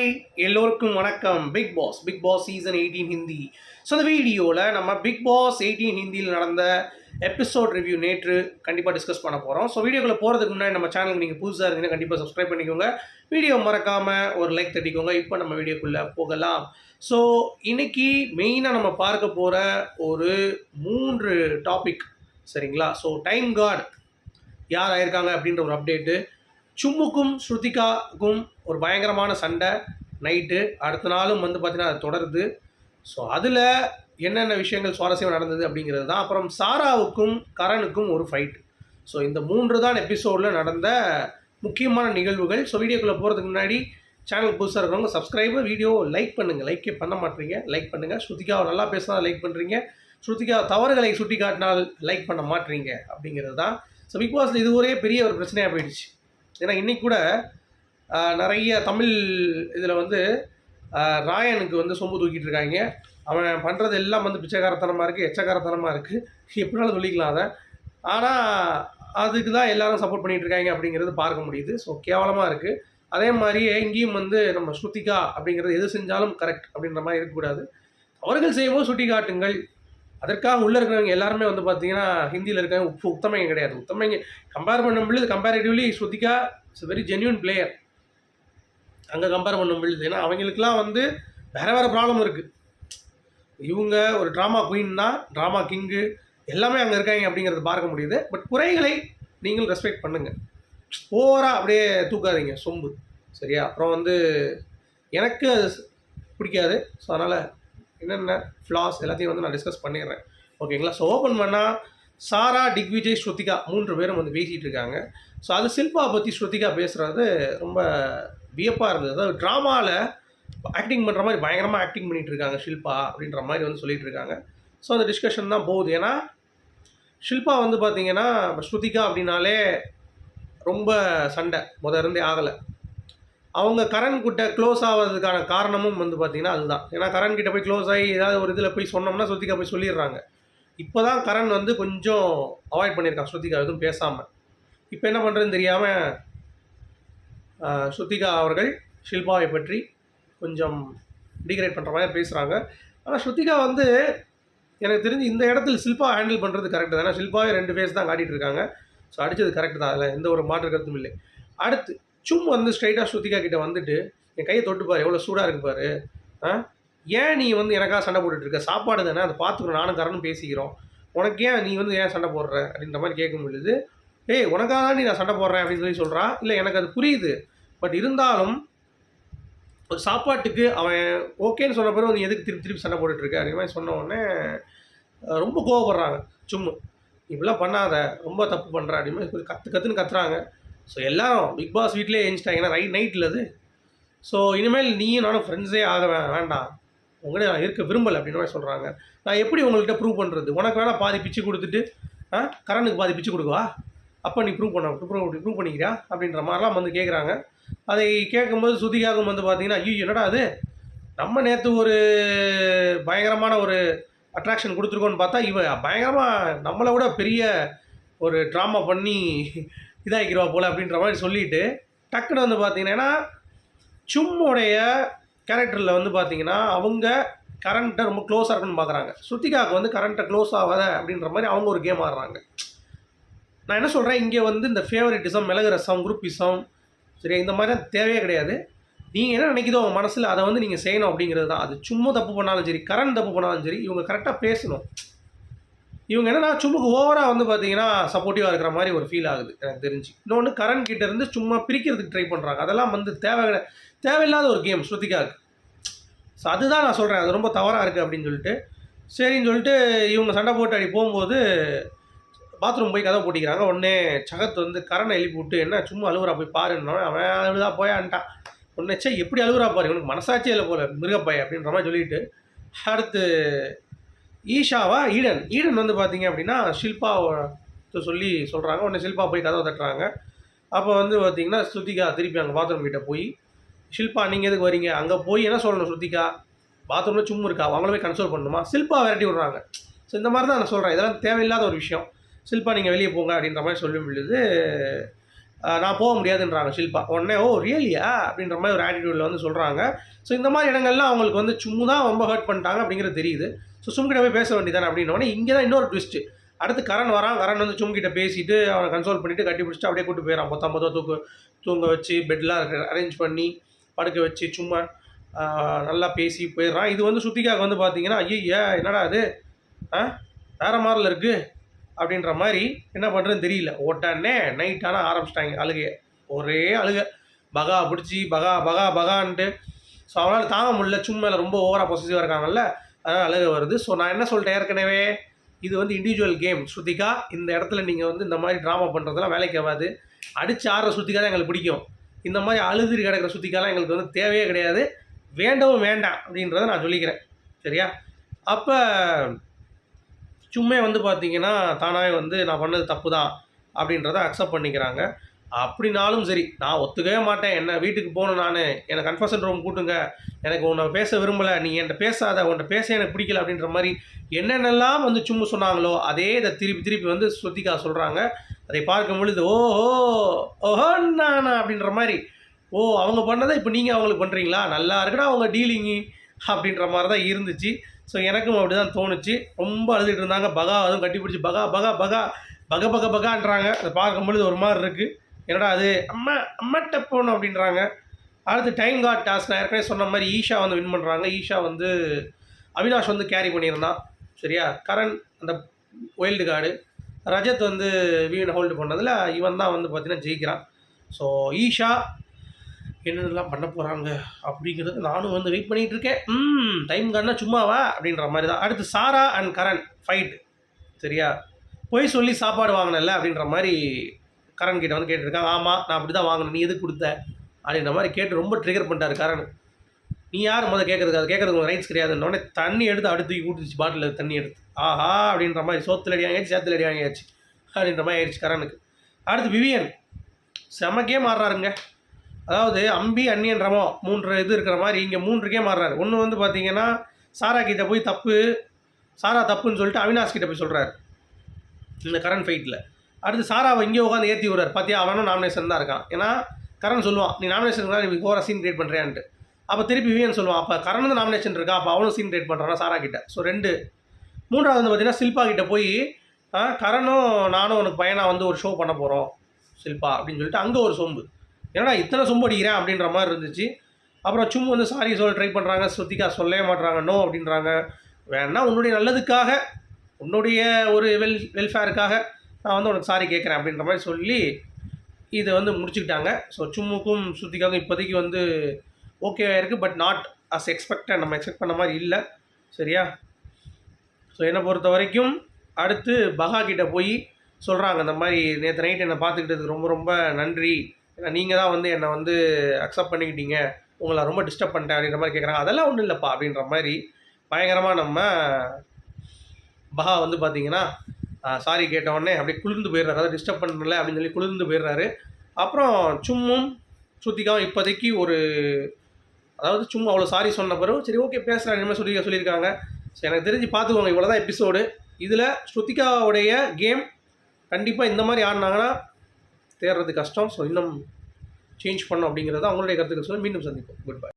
Hi எல்லோருக்கும் வணக்கம். Bigg Boss Bigg Boss season eighteen Hindi so இந்த வீடியோவில் நம்ம பிக் பாஸ் எயிட்டீன் ஹிந்தியில் நடந்த எபிசோட் ரிவ்யூ நேற்று கண்டிப்பாக டிஸ்கஸ் பண்ண போகிறோம் ஸோ வீடியோக்குள்ள போகிறதுக்கு முன்னாடி நம்ம சேனலுக்கு நீங்கள் புதுசாக இருந்தீங்கன்னா கண்டிப்பாக சப்ஸ்கிரைப் பண்ணிக்கோங்க. வீடியோ மறக்காமல் ஒரு லைக் தட்டிக்கோங்க. இப்போ நம்ம வீடியோக்குள்ளே போகலாம். ஸோ இன்னைக்கு மெயினாக நம்ம பார்க்க போகிற ஒரு மூன்று டாபிக் சரிங்களா? ஸோ டைம் கார்டு யார் ஆயிருக்காங்க அப்படின்ற ஒரு அப்டேட்டு சும்முக்கும் ஸ்ருதிகாவுக்கும் ஒரு பயங்கரமான சண்டை நைட்டு அடுத்த நாளும் வந்து பார்த்தீங்கன்னா அது தொடருது. ஸோ அதில் என்னென்ன விஷயங்கள் சுவாரஸ்யம் நடந்தது அப்படிங்கிறது தான். அப்புறம் சாராவுக்கும் கரனுக்கும் ஒரு ஃபைட் ஸோ இந்த மூன்று தான் எபிசோடில் நடந்த முக்கியமான நிகழ்வுகள். ஸோ வீடியோக்குள்ளே போகிறதுக்கு முன்னாடி சேனல் புதுசாக இருக்கிறவங்க சப்ஸ்கிரைபர் வீடியோ லைக் பண்ணுங்கள் லைக்கே பண்ண மாட்டீங்க. லைக் பண்ணுங்கள் ஸ்ருதிகாவை நல்லா பேசினா லைக் பண்ணுறீங்க ஸ்ருதிகா தவறுகளை சுட்டி காட்டினால் லைக் பண்ண மாட்டீங்க அப்படிங்கிறது தான். ஸோ பிக் பாஸில் இது ஒரே பெரிய ஒரு பிரச்சனையாக போயிடுச்சு. ஏன்னா இன்றைக்கி கூட நிறைய தமிழ் இதில் வந்து ராயனுக்கு வந்து சொம்பு தூக்கிட்டு இருக்காங்க. அவன் பண்ணுறது எல்லாம் வந்து பிச்சைக்காரத்தனமாக இருக்குது எச்சக்காரத்தனமாக இருக்குது எப்படினாலும் சொல்லிக்கலாம் அதை. ஆனால் அதுக்கு தான் எல்லாரும் சப்போர்ட் பண்ணிகிட்டு இருக்காங்க அப்படிங்கிறது பார்க்க முடியுது. ஸோ கேவலமாக இருக்குது அதே மாதிரியே இங்கேயும் வந்து நம்ம ஸ்ருதிகா அப்படிங்கிறது எது செஞ்சாலும் கரெக்ட் அப்படின்ற மாதிரி இருக்கக்கூடாது. அவர்கள் செய்யும்போது சுட்டி காட்டுங்கள் அதற்காக உள்ளே இருக்கிறவங்க எல்லாருமே வந்து பார்த்தீங்கன்னா ஹிந்தியில் இருக்காங்க உப்பு உத்தமங்க கிடையாது. உத்தமைங்க கம்பேர் பண்ணும்பொழுது comparatively Shrutika it's very genuine player அங்கே கம்பேர் பண்ணும்பொழுது ஏன்னா அவங்களுக்குலாம் வந்து வேறு வேறு ப்ராப்ளம் இருக்குது இவங்க ஒரு ட்ராமா குயின்னா ட்ராமா கிங்கு எல்லாமே அங்கே இருக்காங்க அப்படிங்கிறத பார்க்க முடியுது. பட் குறைகளை நீங்கள் ரெஸ்பெக்ட் பண்ணுங்கள் ஓவராக அப்படியே தூக்காதீங்க சொம்பு. சரியா? அப்புறம் வந்து எனக்கு அது பிடிக்காது. ஸோ அதனால் என்னென்ன ஃப்ளாஸ் எல்லாத்தையும் வந்து நான் டிஸ்கஸ் பண்ணிடுறேன். ஓகேங்களா ஸோ ஓப்பன் பண்ணால் சாரா டிக்விஜய் ஸ்ருதிகா மூன்று பேரும் வந்து பேசிகிட்டு இருக்காங்க. ஸோ அது சில்பா பற்றி ஸ்ருதிகா பேசுகிறது ரொம்ப வியப்பாக இருந்தது. அதாவது ட்ராமாவில் ஆக்டிங் பண்ணுற மாதிரி பயங்கரமாக ஆக்டிங் பண்ணிகிட்டு இருக்காங்க ஷில்பா அப்படின்ற மாதிரி வந்து சொல்லிகிட்டு இருக்காங்க. ஸோ அந்த டிஸ்கஷன் தான் போகுது. ஏன்னா ஷில்பா வந்து பார்த்திங்கன்னா ஸ்ருதிகா அப்படின்னாலே ரொம்ப சண்டை. முத இருந்தே ஆகலை. அவங்க கரண் கிட்ட க்ளோஸ் ஆகிறதுக்கான காரணமும் வந்து பார்த்தீங்கன்னா அதுதான். ஏன்னா கரண் கிட்ட போய் க்ளோஸ் ஆகி ஏதாவது ஒரு இதில் போய் சொன்னோம்னா ஸ்ருதிகா போய் சொல்லிடுறாங்க. இப்போ தான் கரண் வந்து கொஞ்சம் அவாய்ட் பண்ணியிருக்கான் ஸ்ருதிகா எதுவும் பேசாமல் இப்போ என்ன பண்ணுறதுன்னு தெரியாமல் ஸ்ருதிகா அவர்கள் ஷில்பாவை பற்றி கொஞ்சம் டிகிரேட் பண்ணுற மாதிரி பேசுகிறாங்க ஆனால் ஸ்ருதிகா வந்து எனக்கு தெரிஞ்சு இந்த இடத்துல ஷில்பா ஹேண்டில் பண்ணுறது கரெக்டு தான். ஏன்னா ஷில்பாவே ரெண்டு ஃபேஸ் தான் காட்டிகிட்டு இருக்காங்க. ஸோ அடித்தது கரெக்டு தான். அதில் எந்த ஒரு மாற்று கருத்தும் இல்லை. அடுத்து சும் வந்து ஸ்ட்ரைட்டாக ஸ்ருதிகா கிட்டே வந்துட்டு என் கையை தொட்டு பாரு எவ்வளோ சூடாக இருக்கு பாரு. ஆ? ஏன் நீ வந்து எனக்காக சண்டை போட்டுட்ருக்க சாப்பாடு தானே? அதை பார்த்துக்கணும். நானும் கரணும் பேசிக்கிறோம். உனக்கு ஏன் நீ வந்து ஏன் சண்டை போடுற? அப்படின்ற மாதிரி கேட்கும் பொழுது ஏய் உனக்காக தான் நீ நான் சண்டை போடுறேன் அப்படின்னு சொல்லி சொல்கிறா இல்லை எனக்கு அது புரியுது. பட் இருந்தாலும் ஒரு சாப்பாட்டுக்கு அவன் ஓகேன்னு சொன்ன பிறகு நீ எதுக்கு திருப்பி திருப்பி சண்டை போட்டுட்ருக்க அப்படின்ற மாதிரி சொன்ன உடனே ரொம்ப கோவப்படுறாங்க. சும்மா இப்படிலாம் பண்ணாத. ரொம்ப தப்பு பண்ணுற அப்படின்னு கற்று கற்றுன்னு கத்துறாங்க. ஸோ எல்லாம் பிக் பாஸ் வீட்லேயே ஏஞ்சிட்டாங்கன்னா ஏன்னா ரைட் நைட்டில் அது. ஸோ இனிமேல் நீயும் நானும் ஃப்ரெண்ட்ஸே ஆக வேண்டாம் உங்களே நான் இருக்க விரும்பலை அப்படின்னு மாதிரி சொல்கிறாங்க நான் எப்படி உங்கள்கிட்ட ப்ரூவ் பண்ணுறது உனக்கு வேணால் பாதி பிச்சு கொடுத்துட்டு ஆ கரனுக்கு பாதி பிச்சு கொடுக்குவா? அப்போ நீ ப்ரூவ் பண்ண ப்ரூவ் ப்ரூவ் பண்ணிக்கிறியா? அப்படின்ற மாதிரிலாம் வந்து கேட்குறாங்க அதை கேட்கும்போது சுதிகாகும் வந்து பார்த்தீங்கன்னா ஐயோ என்னடா அது? நம்ம நேற்று ஒரு பயங்கரமான ஒரு அட்ராக்ஷன் கொடுத்துருக்கோன்னு பார்த்தா இவ பயங்கரமாக நம்மளை விட பெரிய ஒரு ட்ராமா பண்ணி இதாகிக்கிறவா போல் அப்படின்ற மாதிரி சொல்லிட்டு டக்குன்னு வந்து பார்த்தீங்கன்னா சும்முடைய கேரக்டரில் வந்து பார்த்தீங்கன்னா அவங்க கரண்ட்டை ரொம்ப க்ளோஸாக இருக்குன்னு பார்க்குறாங்க ஸ்ருத்திகாவுக்கு வந்து கரண்ட்டை க்ளோஸ் ஆகாத அப்படின்ற மாதிரி அவங்க ஒரு கேம் ஆடுறாங்க. நான் என்ன சொல்கிறேன் இங்கே வந்து இந்த ஃபேவரட்டிசம் மிளகு ரசம் குரூப்பிசம் சரி இந்த மாதிரிலாம் தேவையே கிடையாது. நீங்கள் என்ன நினைக்குதோ உங்கள் மனசில் அதை வந்து நீங்கள் செய்யணும் அப்படிங்கிறது தான். அது சும்மா தப்பு பண்ணாலும் சரி கரண் தப்பு பண்ணாலும் சரி இவங்க கரெக்டாக பேசணும். இவங்க என்னன்னா சும்முக்கு ஓவராக வந்து பார்த்தீங்கன்னா சப்போர்ட்டிவாக இருக்கிற மாதிரி ஒரு ஃபீல் ஆகுது எனக்கு தெரிஞ்சு. இன்னொன்று கரண் கிட்ட இருந்து சும்மா பிரிக்கிறதுக்கு ட்ரை பண்ணுறாங்க அதெல்லாம் வந்து தேவை தேவையில்லாத ஒரு கேம் ஸ்ருதிகாவுக்கு ஸோ அதுதான் நான் சொல்கிறேன் அது ரொம்ப தவறாக இருக்குது அப்படின்னு சொல்லிட்டு. சரின்னு சொல்லிட்டு இவங்க சண்டை போட்டு அடி போகும்போது பாத்ரூம் போய் கதவை போட்டிக்கிறாங்க. உடனே சகத் வந்து கரணை எழுப்பி விட்டு என்ன சும்மா அழுகுறா போய் பாருன்னா அவன் அழுதா போயான்ட்டான் உடனே சே எப்படி அழுகுறா பாரு? இவனுக்கு மனசாட்சியில் போல மிருகப்பாய் அப்படின்ற மாதிரி சொல்லிட்டு அடுத்து ஈஷாவா? ஈடன். ஈடன் வந்து பார்த்தீங்க அப்படின்னா ஷில்பாவை சொல்லி சொல்கிறாங்க உடனே ஷில்பா போய் கதவை தட்டுறாங்க. அப்போ வந்து பார்த்தீங்கன்னா ஸ்ருதிகா திருப்பி அங்கே பாத்ரூம் கிட்ட போய் ஷில்பா நீங்கள் எதுக்கு வரீங்க? அங்கே போய் என்ன சொல்லணும் ஸ்ருதிகா? பாத்ரூமில் சும்மா இருக்கா? அவங்கள போய் கன்சோல் பண்ணணுமா? ஷில்பா விரட்டி விட்றாங்க. ஸோ இந்த மாதிரி தான் நான் சொல்கிறேன் இதெல்லாம் தேவையில்லாத ஒரு விஷயம். ஷில்பா நீங்கள் வெளியே போங்க அப்படின்ற மாதிரி சொல்லும் பொழுது நான் போக முடியாதுன்றாங்க ஷில்பா. உடனே ஓ ரியலியா அப்படின்ற மாதிரி ஒரு ஆட்டிடியூடில் வந்து சொல்கிறாங்க ஸோ இந்த மாதிரி இடங்கள்லாம் அவங்களுக்கு வந்து சும்மா தான் ரொம்ப ஹர்ட் பண்ணிட்டாங்க அப்படிங்கிறது தெரியுது. ஸோ சும்கிட்ட போய் பேச வேண்டியதானே அப்படின்னோடனே இங்கே தான் இன்னொரு ட்விஸ்ட்டு அடுத்து கரண் வரான் கரண் வந்து சும்கிட்ட பேசிட்டு அவனை கன்சோல் பண்ணிவிட்டு கட்டி பிடிச்சிட்டு அப்படியே கூட்டு போயிடறான் மொத்தம் மொத்தம் தூக்கு தூங்க வச்சு பெட்லாம் அரேஞ்ச் பண்ணி படுக்க வச்சு சும்மா நல்லா பேசி போயிடுறான். இது வந்து சுத்திக்காக வந்து பார்த்தீங்கன்னா ஐயா என்னடா அது ஆ வேறு மாதிரில இருக்குது அப்படின்ற மாதிரி என்ன பண்ணுறதுன்னு தெரியல. உடனே நைட் ஆனால் ஆரம்பிச்சிட்டாங்க அழுகையை. ஒரே அழுக. பகா பிடிச்சி பகா பகா பகான்ட்டு. ஸோ அவனால் தாங்க முடியல. சும்மா ரொம்ப ஓவராக பொசிட்டிவாக இருக்காங்கல்ல. அதனால் அழுக வருது. ஸோ நான் என்ன சொல்லிட்டேன் ஏற்கனவே? இது வந்து இண்டிவிஜுவல் கேம் ஸ்ருதிகா இந்த இடத்துல நீங்கள் வந்து இந்த மாதிரி ட்ராமா பண்ணுறதெல்லாம் வேலைக்கு ஆகாது. அடிச்சு ஆடுற ஸ்ருதிகா தான் எங்களுக்கு பிடிக்கும். இந்த மாதிரி அழுதுறி கிடக்கிற சுத்திக்காலாம் எங்களுக்கு வந்து தேவையே கிடையாது. வேண்டவும் வேண்டாம் அப்படின்றத நான் சொல்லிக்கிறேன். சரியா? அப்போ சும்மே வந்து பார்த்தீங்கன்னா தானாகவே வந்து நான் பண்ணது தப்பு தான் அப்படின்றத அக்செப்ட் பண்ணிக்கிறாங்க. அப்படினாலும் சரி நான் ஒத்துக்கவே மாட்டேன். என்ன வீட்டுக்கு போகணும் நான். எனக்கு கன்ஃபர்ஷன் ரூம் கூட்டுங்க. எனக்கு உன்னை பேச விரும்பலை. நீ என்கிட்ட பேசாத. உன்கிட்ட பேச எனக்கு பிடிக்கல அப்படின்ற மாதிரி என்னென்னலாம் வந்து சும்மா சொன்னாங்களோ அதே இதை திருப்பி திருப்பி வந்து ஸ்ருதிகா சொல்கிறாங்க அதை பார்க்கும் பொழுது ஓஹோ ஓஹோ நானா அப்படின்ற மாதிரி. ஓ அவங்க பண்ணதை இப்போ நீங்கள் அவங்களுக்கு பண்ணுறீங்களா நல்லா இருக்குடா அவங்க டீலிங்கு அப்படின்ற மாதிரி தான் இருந்துச்சு. ஸோ எனக்கும் அப்படி தான் தோணுச்சு. ரொம்ப அழுதுகிட்டு இருந்தாங்க. பகா அதுவும் கட்டி பிடிச்சி பகா பகா பகா பக பக பகான்றாங்க. அதை பார்க்கும்பொழுது ஒரு மாதிரி இருக்குது என்னடா அது? அம்மா அம்மாட்ட போகணும் அப்படின்றாங்க. அடுத்து டைம் கார்ட் டாஸ்க் நான் ஏற்கனவே சொன்ன மாதிரி ஈஷா வந்து வின் பண்ணுறாங்க ஈஷா வந்து அவினாஷ் வந்து கேரி பண்ணியிருந்தான். சரியா? கரண் அந்த ஒயில்டு கார்டு ரஜத் வந்து வீணை ஹோல்டு பண்ணதில் இவன் தான் வந்து பார்த்திங்கன்னா ஜெயிக்கிறான். ஸோ ஈஷா என்னென்னலாம் பண்ண போகிறாங்க அப்படிங்கிறது நானும் வந்து வெயிட் பண்ணிகிட்டு இருக்கேன் ம் டைம் கண்ணா சும்மாவா? அப்படின்ற மாதிரி தான் அடுத்து சாரா அண்ட் கரண் ஃபைட் சரியா? போய் சொல்லி சாப்பாடு வாங்கினல அப்படின்ற மாதிரி கரண் கிட்ட வந்து கேட்டிருக்காங்க ஆமாம் நான் அப்படி தான் வாங்கினேன். நீ எதுக்கு கொடுத்த? அப்படின்ற மாதிரி கேட்டு ரொம்ப ட்ரிகர் பண்ணிட்டாரு கரண். நீ யார் முதல் கேட்குறது அது கேட்குறதுக்கு ரைட்ஸ் கிடையாதுன்னொடனே தண்ணி எடுத்து அடுத்து தூக்கி பாட்டில் தண்ணி எடுத்து. ஆஹா அப்படின்ற மாதிரி சோத்தில் அடி வாங்கியாச்சு சேத்துல அடி வாங்கியாச்சு. அப்படின்ற மாதிரி ஆயிடுச்சு கரனுக்கு அடுத்து விவியன். செமக்கே மாறுறாருங்க அதாவது அம்பி அன்னியன் ரமோ மூன்று இது இருக்கிற மாதிரி இங்கே மூன்றுக்கே மாறுறாரு. ஒன்று வந்து பார்த்தீங்கன்னா சாரா கிட்ட போய் தப்பு சாரா தப்புன்னு சொல்லிட்டு அவினாஷ் கிட்ட போய் சொல்கிறாரு இந்த கரண் ஃபைட்டில் அடுத்து சாராவை இங்கே உட்காந்து ஏற்றி விடுறாரு. பார்த்தியா அவனும் நாமினேஷன் தான் இருக்கான். ஏன்னா கரண் சொல்லுவான் நீ நாமினேஷன் நீ கோர சீன் கிரியேட் பண்ணுறியான்ட்டு அப்போ திருப்பி விவியன் சொல்லுவான் அப்போ கரண் வந்து நாமினேஷன் இருக்கா? அப்போ அவனும் சீன் கிரியேட் பண்ணுறானா சாரா கிட்ட? ஸோ ரெண்டு. மூன்றாவது வந்து பார்த்தீங்கன்னா சில்பா கிட்ட போய் கரணும் நானும் உனக்கு பையனாக வந்து ஒரு ஷோ பண்ண போகிறோம் சில்பா அப்படின்னு சொல்லிட்டு அங்கே ஒரு சொம்பு. ஏன்னா இத்தனை சொம்பு அடிக்கிறேன் அப்படின்ற மாதிரி இருந்துச்சு. அப்புறம் சும்மா வந்து சாரி சொல்ல ட்ரை பண்ணுறாங்க ஸ்ருதிகா சொல்லவே மாட்டுறாங்க நோ அப்படின்றாங்க. வேணா உன்னுடைய நல்லதுக்காக உன்னுடைய ஒரு வெல் வெல்ஃபேருக்காக நான் வந்து உனக்கு சாரி கேட்குறேன் அப்படின்ற மாதிரி சொல்லி இதை வந்து முடிச்சுக்கிட்டாங்க. ஸோ சும்முக்கும் ஸ்ருதிகாவுக்கும் இப்போதைக்கு வந்து ஓகே இருக்குது பட் நாட் அஸ் எக்ஸ்பெக்டட் நம்ம எக்ஸ்பெக்ட் பண்ண மாதிரி இல்லை. சரியா? ஸோ என்னை பொறுத்த வரைக்கும் அடுத்து பகா கிட்டே போய் சொல்கிறாங்க இந்த மாதிரி நேற்று நைட் என்னை பார்த்துக்கிட்டதுக்கு ரொம்ப ரொம்ப நன்றி. ஏன்னா நீங்கள் தான் வந்து என்னை வந்து அக்செப்ட் பண்ணிக்கிட்டீங்க. உங்களை ரொம்ப டிஸ்டர்ப் பண்ணிட்டேன் அப்படின்ற மாதிரி கேட்குறாங்க அதெல்லாம் ஒன்றும் இல்லைப்பா அப்படின்ற மாதிரி பயங்கரமாக நம்ம பஹா வந்து பார்த்தீங்கன்னா சாரி கேட்ட உடனே அப்படியே குளிர்ந்து போயிடுறாரு. அதாவது டிஸ்டர்ப் பண்ணல அப்படின்னு சொல்லி குளிர்ந்து போயிடுறாரு. அப்புறம் சும்மும் சுத்திக்காவும் இப்போதைக்கு ஒரு அதாவது சும்மா அவ்வளோ சாரி சொன்ன பிறகு சரி ஓகே பேசுகிறேன் இனிமேல் சொல்லி சொல்லியிருக்காங்க. ஸோ எனக்கு தெரிஞ்சு பார்த்துக்கோங்க இவ்வளோ தான் எபிசோடு இதில் ஸ்ருதிகாவுடைய கேம் கண்டிப்பாக இந்த மாதிரி ஆடினாங்கன்னா தேர்றது கஷ்டம். ஸோ இன்னும் சேஞ்ச் பண்ணோம் அப்படிங்கிறத அவங்களுடைய கருத்துக்கள் சொல்லி மீண்டும் சந்திப்போம். Good bye